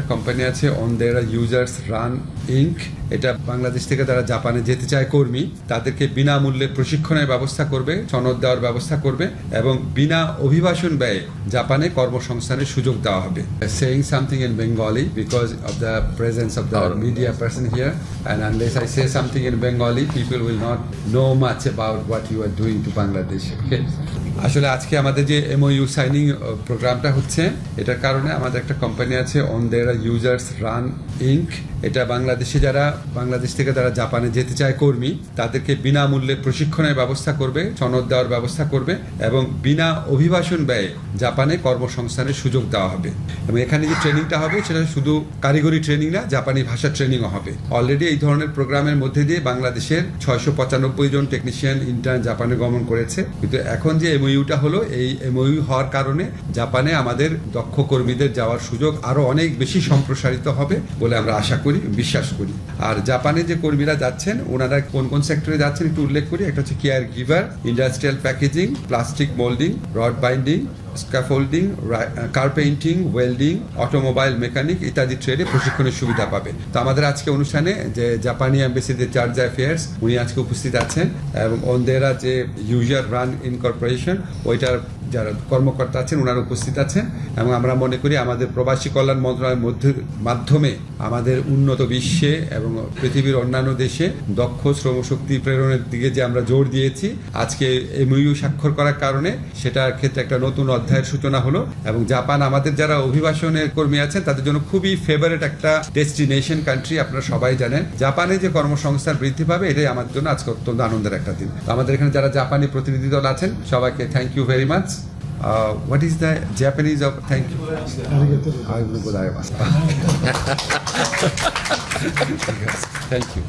একটা কোম্পানি আছে on their users run ink এটা বাংলাদেশ থেকে যারা জাপানে যেতে চায় কর্মী। তাদেরকে বিনামূল্যে প্রশিক্ষণের ব্যবস্থা করবে সনদ দেওয়ার ব্যবস্থা করবে এবং বিনা অভিবাসন ব্যয়ে জাপানে কর্মসংস্থানের সুযোগ দেওয়া হবে। Saying something in Bengali because of the presence of the media person here and unless I say something in Bengali people will not know much about what you are doing to Bangladesh. Okay? আসলে আজকে আমাদের যে MoU signing প্রোগ্রামটা হচ্ছে, এটার কারণে আমাদের একটা কোম্পানি আছে on their users run ink এটা বাংলাদেশে যারা, বাংলাদেশ থেকে যারা জাপানে যেতে চায় কর্মী, তাদেরকে বিনামূল্যে প্রশিক্ষণের ব্যবস্থা করবে, সনদ দেওয়ার ব্যবস্থা করবে, এবং বিনা অভিবাসন ব্যয়ে জাপানে কর্মসংস্থানের সুযোগ দেওয়া হবে। এবং এখানে যে ট্রেনিংটা হবে, সেটা শুধু কারিগরি ট্রেনিং না, জাপানি ভাষা ট্রেনিংও হবে। অলরেডি এই ধরনের প্রোগ্রামের মধ্যে দিয়ে বাংলাদেশের ছয়শো পঁচানব্বই জন টেকনিশিয়ান ইন্টার্ন জাপানে গমন করেছে। কিন্তু এখন যে এমওইউটা হলো এই এমওইউ হওয়ার কারণে জাপানে আমাদের দক্ষ কর্মীদের যাওয়ার সুযোগ আরও অনেক বেশি সম্প্রসারিত হবে বলে আমরা আশা করি, বিশ্বাস করি। আর জাপানে যে কর্মীরা যাচ্ছেন, ওনারা কোন কোন সেক্টরে যাচ্ছেন একটু উল্লেখ করি। একটা হচ্ছে care giver, industrial packaging, plastic moulding, rod binding scaffolding car painting welding automobile mechanic ইত্যাদি ট্রেডে প্রশিক্ষণের সুবিধা পাবে। তো আমাদের আজকে অনুষ্ঠানে যে জাপানি অ্যাম্বাসিতে চার্জ অ্যাফেয়ার্স উনি আজকে উপস্থিত আছেন এবং ওনদেরা যে ইউজার রান ইনকর্পোরেশন ওইটার যারা কর্মকর্তা আছেন ওনারা উপস্থিত আছেন এবং আমরা মনে করি আমাদের প্রবাসী কল্যাণ মন্ত্রণালয়ের মধ্যে, মাধ্যমে আমাদের উন্নত বিশ্বে এবং পৃথিবীর অন্যান্য দেশে দক্ষ শ্রমশক্তি প্রেরণের দিকে যে আমরা জোর দিয়েছি, আজকে এমইউ স্বাক্ষর করার কারণে সেটার ক্ষেত্রে একটা নতুন অধ্যায়ের সূচনা হলো এবং জাপান আমাদের যারা অভিবাসনের কর্মী আছেন তাদের জন্য খুবই ফেভারেট একটা ডেস্টিনেশন কান্ট্রি আপনারা সবাই জানেন। জাপানে যে কর্মসংস্থান বৃদ্ধি পাবে এটাই আমাদের জন্য আজকে অত্যন্ত আনন্দের একটা দিন। তো আমাদের এখানে যারা জাপানি প্রতিনিধি দল আছেন সবাইকে thank you very much what is the Japanese of thank you thank you